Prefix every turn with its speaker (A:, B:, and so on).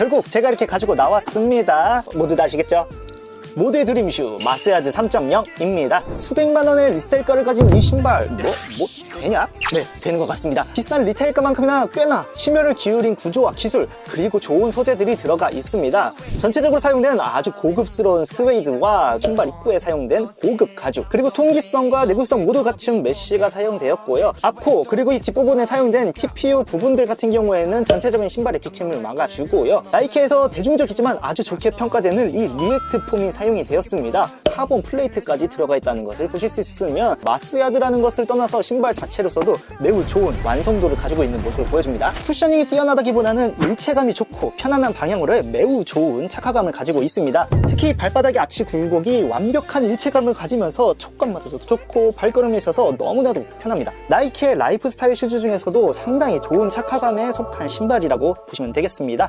A: 결국 제가 이렇게 가지고 나왔습니다. 모두 다 아시겠죠? 모두의 드림슈 마스야드 3.0입니다. 수백만 원의 리셀가를 가진 이 신발 뭐? 뭐 되냐? 네 되는 것 같습니다. 비싼 리테일가만큼이나 꽤나 심혈을 기울인 구조와 기술 그리고 좋은 소재들이 들어가 있습니다. 전체적으로 사용된 아주 고급스러운 스웨이드와 신발 입구에 사용된 고급 가죽 그리고 통기성과 내구성 모두 갖춘 메쉬가 사용되었고요. 앞코 그리고 이 뒷부분에 사용된 TPU 부분들 같은 경우에는 전체적인 신발의 뒤팀을 막아주고요. 나이키에서 대중적이지만 아주 좋게 평가되는 이 리액트 폼이 사용이 되었습니다. 카본 플레이트까지 들어가 있다는 것을 보실 수 있으면 마스야드라는 것을 떠나서 신발 자체로서도 매우 좋은 완성도를 가지고 있는 모습을 보여줍니다. 쿠셔닝이 뛰어나다기보다는 일체감이 좋고 편안한 방향으로의 매우 좋은 착화감을 가지고 있습니다. 특히 발바닥의 아치 굴곡이 완벽한 일체감을 가지면서 촉감마저도 좋고 발걸음에 있어서 너무나도 편합니다. 나이키의 라이프 스타일 슈즈 중에서도 상당히 좋은 착화감에 속한 신발이라고 보시면 되겠습니다.